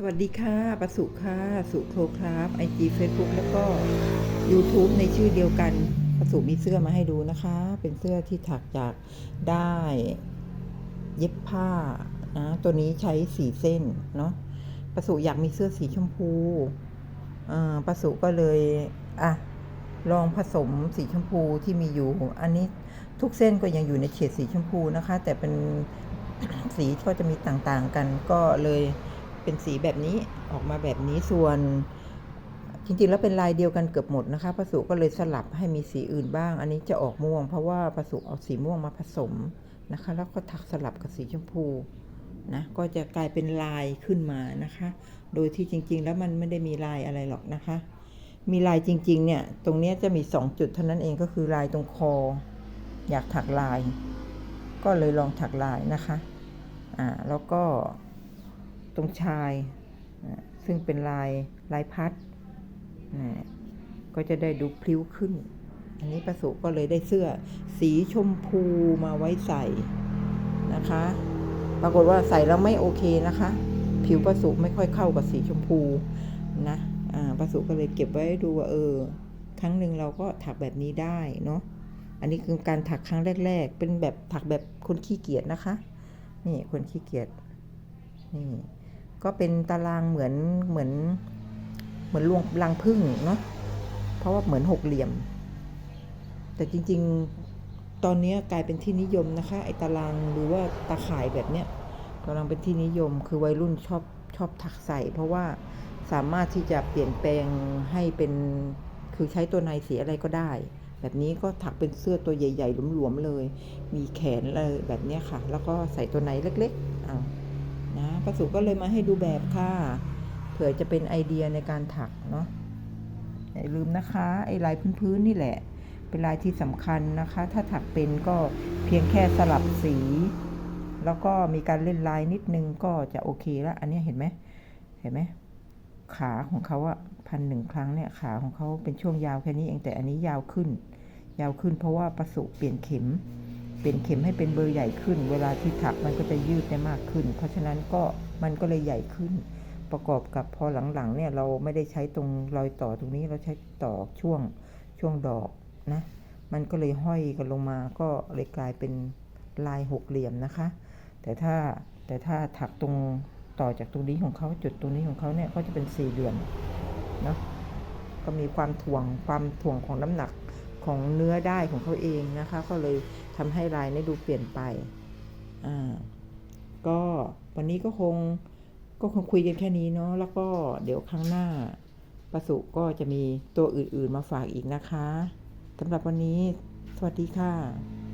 สวัสดีค่ะประสุค่ะสุโครครับไอจีเฟซบุ๊กแล้วก็ YouTube ในชื่อเดียวกันประสุมีเสื้อมาให้ดูนะคะ เป็นเสื้อที่ถักจากได้เย็บผ้านะตัวนี้ใช้สีเส้นเนาะประสุอยากมีเสื้อสีชมพูอ่าประสุก็เลยอะลองผสมสีชมพูที่มีอยู่ อันนี้ทุกเส้นก็ยังอยู่ในเฉดสีชมพูนะคะ แต่เป็นสีก็จะมีต่างๆกันก็เลย เป็นสีแบบนี้ออกมาแบบนี้ส่วนจริงๆแล้วเป็นลายเดียวกันเกือบหมดนะคะประสุก็เลยสลับให้มีสีอื่นบ้าง อันนี้จะออกม่วง เพราะว่าประสุเอาสีม่วงมาผสมนะคะ แล้วก็ถักสลับกับสีชมพูนะก็จะกลายเป็นลายขึ้นมานะคะ โดยที่จริง ๆ แล้วมันไม่ได้มีลายอะไรหรอกนะคะ มีลายจริง ๆ เนี่ย ตรงนี้จะมีสองจุดเท่านั้นเองก็คือลายตรงคอ อยากถักลาย ก็เลยลองถักลายนะคะอ่าแล้วก็ ตรงชายซึ่งเป็นลายลายพัดก็จะได้ดูพลิ้วขึ้น อันนี้ประสุก็เลยได้เสื้อสีชมพูมาไว้ใส่นะคะ ปรากฏว่าใส่แล้วไม่โอเคนะคะ ผิวประสุไม่ค่อยเข้ากับสีชมพูนะประสุก็เลยเก็บไว้ดูว่าเออ ครั้งหนึ่งเราก็ถักแบบนี้ได้เนาะอันนี้คือการถักครั้งแรก ๆ เป็นแบบถักแบบคนขี้เกียจนะคะ นี่คนขี้เกียจนี่ ก็เป็นตารางเหมือนเหมือนเหมือนรวงรังพึ่งเนาะเพราะว่าเหมือนหกเหลี่ยม แต่จริงๆตอนนี้กลายเป็นที่นิยมนะคะ ไอ้ตารางหรือว่าตาข่ายแบบเนี้ยกำลังเป็นที่นิยมคือวัยรุ่นชอบชอบถักใส่ เพราะว่าสามารถที่จะเปลี่ยนแปลงให้เป็นคือใช้ตัวในสีอะไรก็ได้ แบบนี้ก็ถักเป็นเสื้อตัวใหญ่ๆหลวมๆเลย มีแขนเลยแบบนี้ค่ะ แล้วก็ใส่ตัวในเล็กๆเอา ประสุก็เลยมาให้ดูแบบค่ะ เผื่อจะเป็นไอเดียในการถักเนาะอย่าลืมนะคะ ไอ้ลายพื้นๆนี่แหละ เป็นลายที่สำคัญนะคะ ถ้าถักเป็นก็เพียงแค่สลับสี แล้วก็มีการเล่นลายนิดนึงก็จะโอเคแล้ว อันนี้เห็นไหมเห็นไหมขาของเขาอะพันหนึ่งครั้งเนี่ยขาของเขาเป็นช่วงยาวแค่นี้เองแต่อันนี้ยาวขึ้น ยาวขึ้นเพราะว่าประสุเปลี่ยนเข็ม เปลี่ยนเข็มให้เป็นเบอร์ใหญ่ขึ้น เวลาที่ถักมันก็จะยืดได้มากขึ้น เพราะฉะนั้นก็มันก็เลยใหญ่ขึ้น ประกอบกับพอหลังๆเนี่ยเราไม่ได้ใช้ตรงรอยต่อตรงนี้เราใช้ต่อช่วงช่วงดอกนะมันก็เลยห้อยกันลงมาก็เลยกลายเป็นลายหกเหลี่ยมนะคะ แต่ถ้าแต่ถ้าถักตรงต่อจากตรงนี้ของเขาจุดตรงนี้ของเขาเนี่ยก็จะเป็นสี่เหลี่ยมเนาะก็มีความถ่วงความถ่วงของน้ำหนัก ของเนื้อได้ของเขาเองนะคะก็เลยทำให้ลายนี่ดูเปลี่ยนไปอ่าก็วันนี้ก็คงก็คงคุยกันแค่นี้เนาะแล้วก็เดี๋ยวครั้งหน้าประสุก็จะมีตัวอื่นๆมาฝากอีกนะคะสำหรับวันนี้ สวัสดีค่ะ